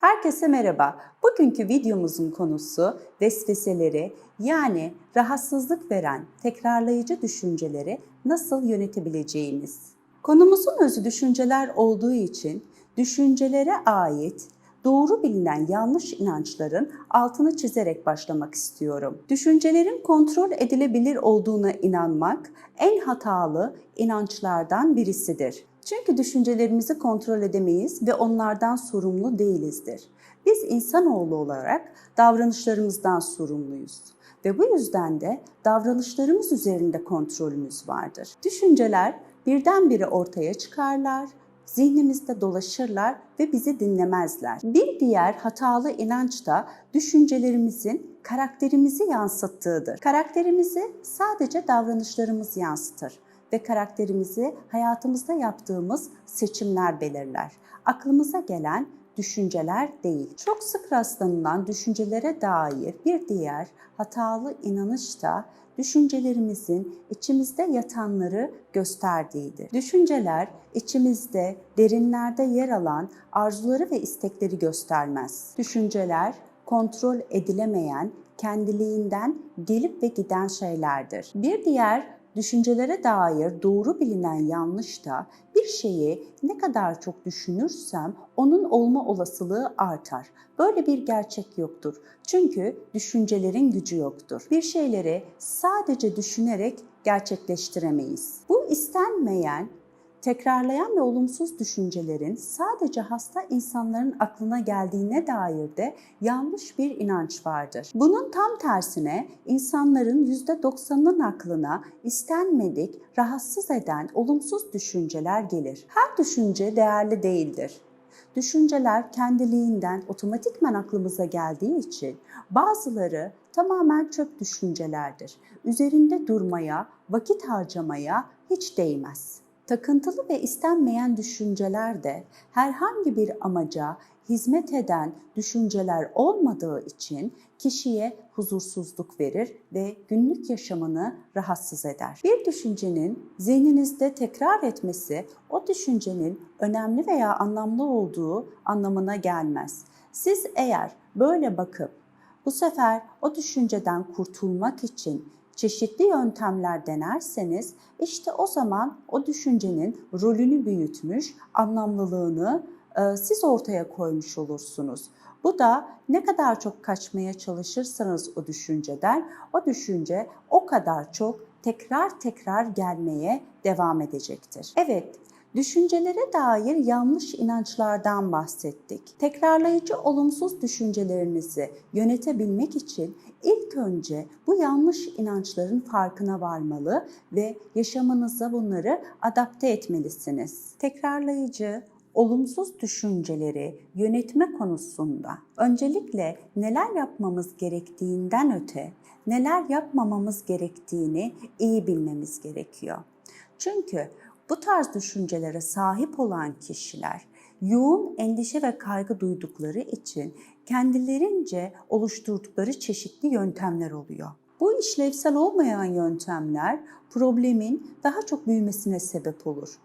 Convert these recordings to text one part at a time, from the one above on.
Herkese merhaba. Bugünkü videomuzun konusu vesveseleri yani rahatsızlık veren tekrarlayıcı düşünceleri nasıl yönetebileceğimiz. Konumuzun özü düşünceler olduğu için düşüncelere ait doğru bilinen yanlış inançların altını çizerek başlamak istiyorum. Düşüncelerin kontrol edilebilir olduğuna inanmak en hatalı inançlardan birisidir. Çünkü düşüncelerimizi kontrol edemeyiz ve onlardan sorumlu değilizdir. Biz insanoğlu olarak davranışlarımızdan sorumluyuz ve bu yüzden de davranışlarımız üzerinde kontrolümüz vardır. Düşünceler birdenbire ortaya çıkarlar, zihnimizde dolaşırlar ve bizi dinlemezler. Bir diğer hatalı inanç da düşüncelerimizin karakterimizi yansıttığıdır. Karakterimizi sadece davranışlarımız yansıtır ve karakterimizi hayatımızda yaptığımız seçimler belirler. Aklımıza gelen düşünceler değil. Çok sık rastlanılan düşüncelere dair bir diğer hatalı inanış da düşüncelerimizin içimizde yatanları gösterdiğidir. Düşünceler içimizde derinlerde yer alan arzuları ve istekleri göstermez. Düşünceler kontrol edilemeyen, kendiliğinden gelip ve giden şeylerdir. Bir diğer düşüncelere dair doğru bilinen yanlış da bir şeyi ne kadar çok düşünürsem onun olma olasılığı artar. Böyle bir gerçek yoktur. Çünkü düşüncelerin gücü yoktur. Bir şeyleri sadece düşünerek gerçekleştiremeyiz. Bu istenmeyen tekrarlayan ve olumsuz düşüncelerin sadece hasta insanların aklına geldiğine dair de yanlış bir inanç vardır. Bunun tam tersine insanların %90'ının aklına istenmedik, rahatsız eden olumsuz düşünceler gelir. Her düşünce değerli değildir. Düşünceler kendiliğinden otomatikmen aklımıza geldiği için bazıları tamamen çöp düşüncelerdir. Üzerinde durmaya, vakit harcamaya hiç değmez. Takıntılı ve istenmeyen düşünceler de herhangi bir amaca hizmet eden düşünceler olmadığı için kişiye huzursuzluk verir ve günlük yaşamını rahatsız eder. Bir düşüncenin zihninizde tekrar etmesi o düşüncenin önemli veya anlamlı olduğu anlamına gelmez. Siz eğer böyle bakıp bu sefer o düşünceden kurtulmak için çeşitli yöntemler denerseniz işte o zaman o düşüncenin rolünü büyütmüş, anlamlılığını e, siz ortaya koymuş olursunuz. Bu da ne kadar çok kaçmaya çalışırsanız o düşünceden, o düşünce o kadar çok tekrar tekrar gelmeye devam edecektir. Evet, Düşüncelere dair yanlış inançlardan bahsettik. Tekrarlayıcı olumsuz düşüncelerinizi yönetebilmek için ilk önce bu yanlış inançların farkına varmalı ve yaşamınıza bunları adapte etmelisiniz. Tekrarlayıcı olumsuz düşünceleri yönetme konusunda öncelikle neler yapmamız gerektiğinden öte neler yapmamamız gerektiğini iyi bilmemiz gerekiyor. Çünkü bu tarz düşüncelere sahip olan kişiler yoğun endişe ve kaygı duydukları için kendilerince oluşturdukları çeşitli yöntemler oluyor. Bu işlevsel olmayan yöntemler problemin daha çok büyümesine sebep olur.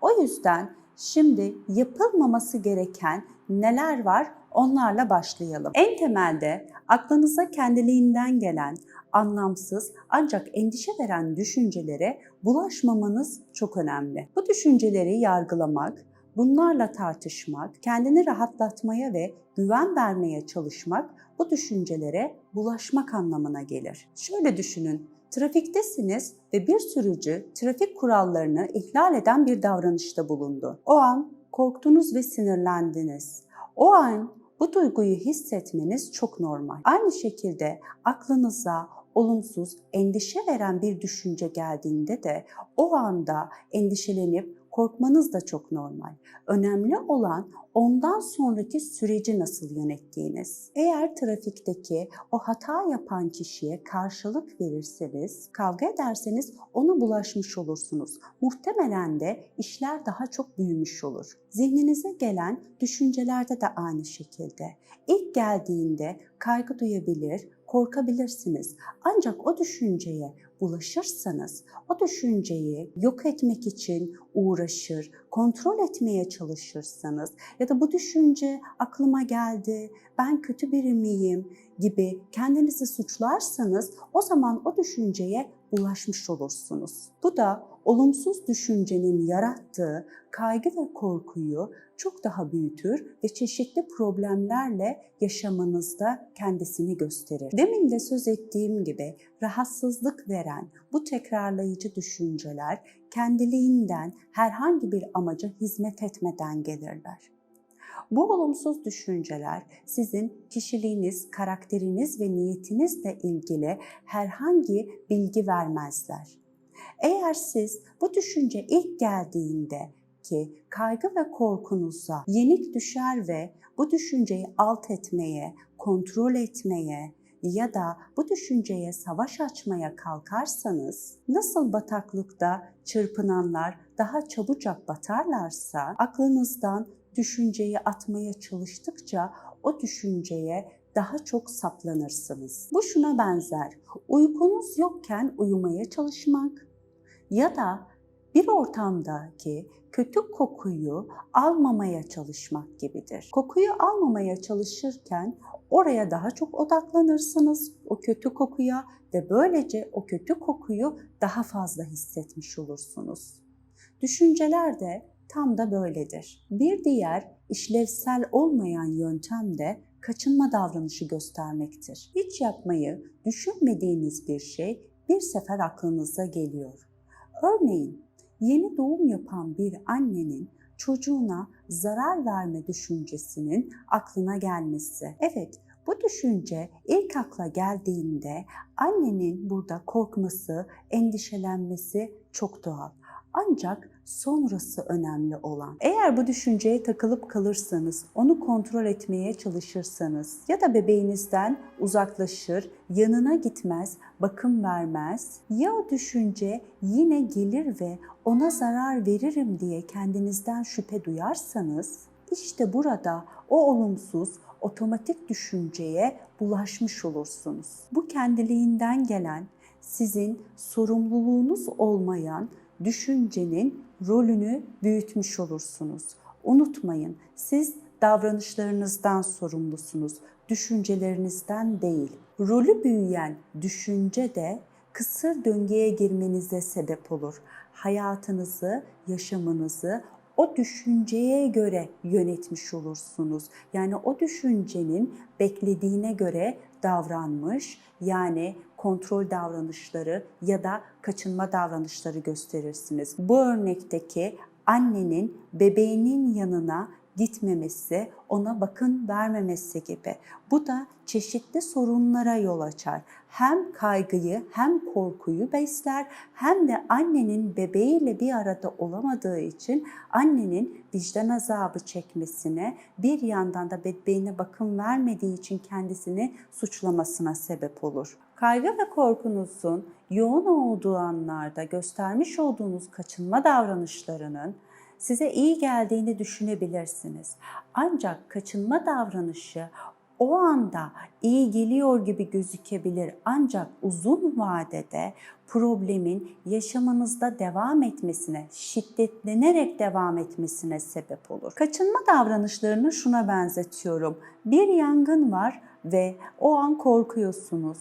O yüzden şimdi yapılmaması gereken neler var onlarla başlayalım. En temelde aklınıza kendiliğinden gelen anlamsız ancak endişe veren düşüncelere bulaşmamanız çok önemli. Bu düşünceleri yargılamak, bunlarla tartışmak, kendini rahatlatmaya ve güven vermeye çalışmak bu düşüncelere bulaşmak anlamına gelir. Şöyle düşünün, trafiktesiniz ve bir sürücü trafik kurallarını ihlal eden bir davranışta bulundu. O an korktunuz ve sinirlendiniz. O an bu duyguyu hissetmeniz çok normal. Aynı şekilde aklınıza olumsuz, endişe veren bir düşünce geldiğinde de o anda endişelenip korkmanız da çok normal. Önemli olan ondan sonraki süreci nasıl yönettiğiniz. Eğer trafikteki o hata yapan kişiye karşılık verirseniz, kavga ederseniz ona bulaşmış olursunuz. Muhtemelen de işler daha çok büyümüş olur. Zihninize gelen düşüncelerde de aynı şekilde. İlk geldiğinde kaygı duyabilir, korkabilirsiniz. Ancak o düşünceye bulaşırsanız o düşünceyi yok etmek için uğraşır, kontrol etmeye çalışırsanız ya da bu düşünce aklıma geldi, ben kötü biri miyim gibi kendinizi suçlarsanız o zaman o düşünceye ulaşmış olursunuz. Bu da olumsuz düşüncenin yarattığı kaygı ve korkuyu çok daha büyütür ve çeşitli problemlerle yaşamınızda kendisini gösterir. Demin de söz ettiğim gibi rahatsızlık veren bu tekrarlayıcı düşünceler kendiliğinden herhangi bir amaca hizmet etmeden gelirler. Bu olumsuz düşünceler sizin kişiliğiniz, karakteriniz ve niyetinizle ilgili herhangi bilgi vermezler. Eğer siz bu düşünce ilk geldiğinde ki kaygı ve korkunuza yenik düşer ve bu düşünceyi alt etmeye, kontrol etmeye ya da bu düşünceye savaş açmaya kalkarsanız nasıl bataklıkta çırpınanlar daha çabucak batarlarsa aklınızdan düşünceyi atmaya çalıştıkça o düşünceye daha çok saplanırsınız. Bu şuna benzer. Uykunuz yokken uyumaya çalışmak ya da bir ortamdaki kötü kokuyu almamaya çalışmak gibidir. Kokuyu almamaya çalışırken oraya daha çok odaklanırsınız o kötü kokuya ve böylece o kötü kokuyu daha fazla hissetmiş olursunuz. Düşünceler de tam da böyledir. Bir diğer işlevsel olmayan yöntem de kaçınma davranışı göstermektir. Hiç yapmayı düşünmediğiniz bir şey bir sefer aklınıza geliyor. Örneğin yeni doğum yapan bir annenin çocuğuna zarar verme düşüncesinin aklına gelmesi. Evet, bu düşünce ilk akla geldiğinde annenin burada korkması, endişelenmesi çok doğal. Ancak sonrası önemli olan. Eğer bu düşünceye takılıp kalırsanız, onu kontrol etmeye çalışırsanız ya da bebeğinizden uzaklaşır, yanına gitmez, bakım vermez ya o düşünce yine gelir ve ona zarar veririm diye kendinizden şüphe duyarsanız işte burada o olumsuz otomatik düşünceye bulaşmış olursunuz. Bu kendiliğinden gelen, sizin sorumluluğunuz olmayan düşüncenin rolünü büyütmüş olursunuz. Unutmayın, siz davranışlarınızdan sorumlusunuz, düşüncelerinizden değil. Rolü büyüyen düşünce de kısır döngüye girmenize sebep olur. Hayatınızı, yaşamınızı o düşünceye göre yönetmiş olursunuz. Yani o düşüncenin beklediğine göre davranmış, yani kontrol davranışları ya da kaçınma davranışları gösterirsiniz. Bu örnekteki annenin bebeğinin yanına gitmemesi, ona bakın vermemesi gibi. Bu da çeşitli sorunlara yol açar. Hem kaygıyı hem korkuyu besler hem de annenin bebeğiyle bir arada olamadığı için annenin vicdan azabı çekmesine bir yandan da bebeğine bakım vermediği için kendisini suçlamasına sebep olur. Kaygı ve korkunuzun yoğun olduğu anlarda göstermiş olduğunuz kaçınma davranışlarının size iyi geldiğini düşünebilirsiniz. Ancak kaçınma davranışı o anda iyi geliyor gibi gözükebilir ancak uzun vadede problemin yaşamınızda devam etmesine, şiddetlenerek devam etmesine sebep olur. Kaçınma davranışlarını şuna benzetiyorum. Bir yangın var ve o an korkuyorsunuz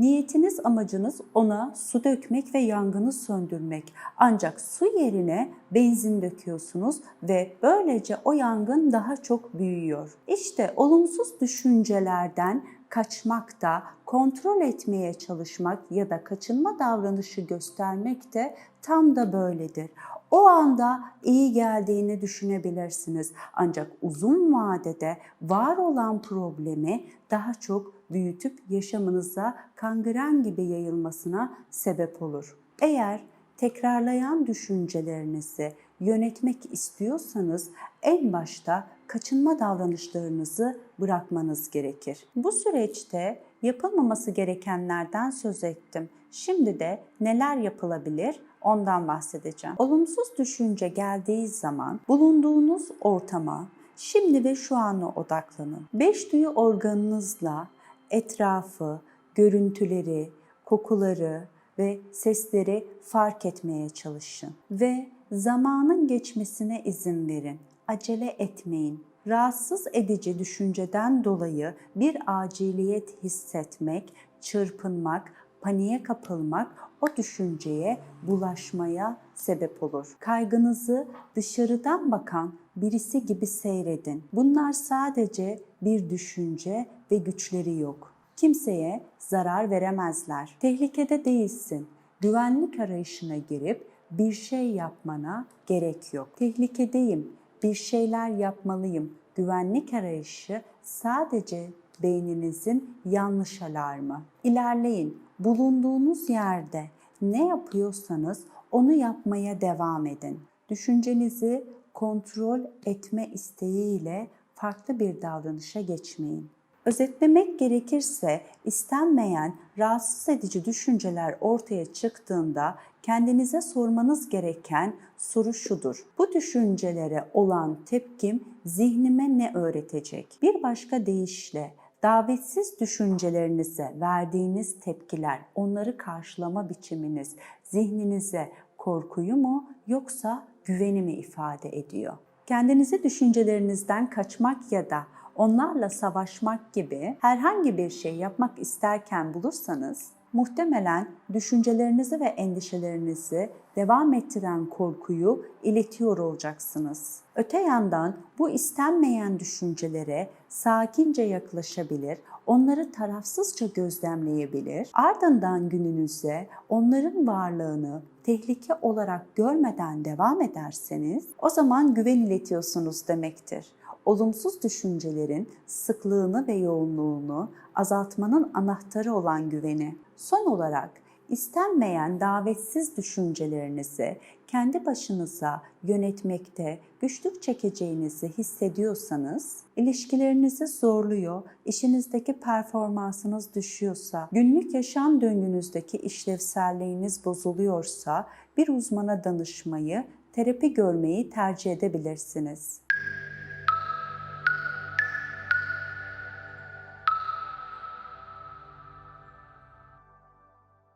Niyetiniz, amacınız ona su dökmek ve yangını söndürmek. Ancak su yerine benzin döküyorsunuz ve böylece o yangın daha çok büyüyor. İşte olumsuz düşüncelerden kaçmak da, kontrol etmeye çalışmak ya da kaçınma davranışı göstermek de tam da böyledir. O anda iyi geldiğini düşünebilirsiniz. Ancak uzun vadede var olan problemi daha çok büyütüp yaşamınıza kangren gibi yayılmasına sebep olur. Eğer tekrarlayan düşüncelerinizi yönetmek istiyorsanız en başta kaçınma davranışlarınızı bırakmanız gerekir. Bu süreçte yapılmaması gerekenlerden söz ettim. Şimdi de neler yapılabilir ondan bahsedeceğim. Olumsuz düşünce geldiği zaman bulunduğunuz ortama şimdi ve şu ana odaklanın. Beş duyu organınızla etrafı, görüntüleri, kokuları ve sesleri fark etmeye çalışın ve zamanın geçmesine izin verin. Acele etmeyin. Rahatsız edici düşünceden dolayı bir aciliyet hissetmek, çırpınmak, paniğe kapılmak o düşünceye bulaşmaya sebep olur. Kaygınızı dışarıdan bakan birisi gibi seyredin. Bunlar sadece bir düşünce ve güçleri yok. Kimseye zarar veremezler. Tehlikede değilsin. Güvenlik arayışına girip bir şey yapmana gerek yok. Tehlikedeyim. Bir şeyler yapmalıyım. Güvenlik arayışı sadece beyninizin yanlış alarmı. İlerleyin. Bulunduğunuz yerde ne yapıyorsanız onu yapmaya devam edin. Düşüncenizi kontrol etme isteğiyle farklı bir davranışa geçmeyin. Özetlemek gerekirse istenmeyen rahatsız edici düşünceler ortaya çıktığında kendinize sormanız gereken soru şudur. Bu düşüncelere olan tepkim zihnime ne öğretecek? Bir başka deyişle davetsiz düşüncelerinize verdiğiniz tepkiler, onları karşılama biçiminiz zihninize korkuyu mu yoksa güveni mi ifade ediyor? Kendinizi düşüncelerinizden kaçmak ya da onlarla savaşmak gibi herhangi bir şey yapmak isterken bulursanız muhtemelen düşüncelerinizi ve endişelerinizi devam ettiren korkuyu iletiyor olacaksınız. Öte yandan bu istenmeyen düşüncelere sakince yaklaşabilir, onları tarafsızca gözlemleyebilir. Ardından gününüze onların varlığını tehlike olarak görmeden devam ederseniz o zaman güven iletiyorsunuz demektir olumsuz düşüncelerin sıklığını ve yoğunluğunu azaltmanın anahtarı olan güveni. Son olarak istenmeyen davetsiz düşüncelerinizi kendi başınıza yönetmekte güçlük çekeceğinizi hissediyorsanız, ilişkilerinizi zorluyor, işinizdeki performansınız düşüyorsa, günlük yaşam döngünüzdeki işlevselliğiniz bozuluyorsa bir uzmana danışmayı, terapi görmeyi tercih edebilirsiniz.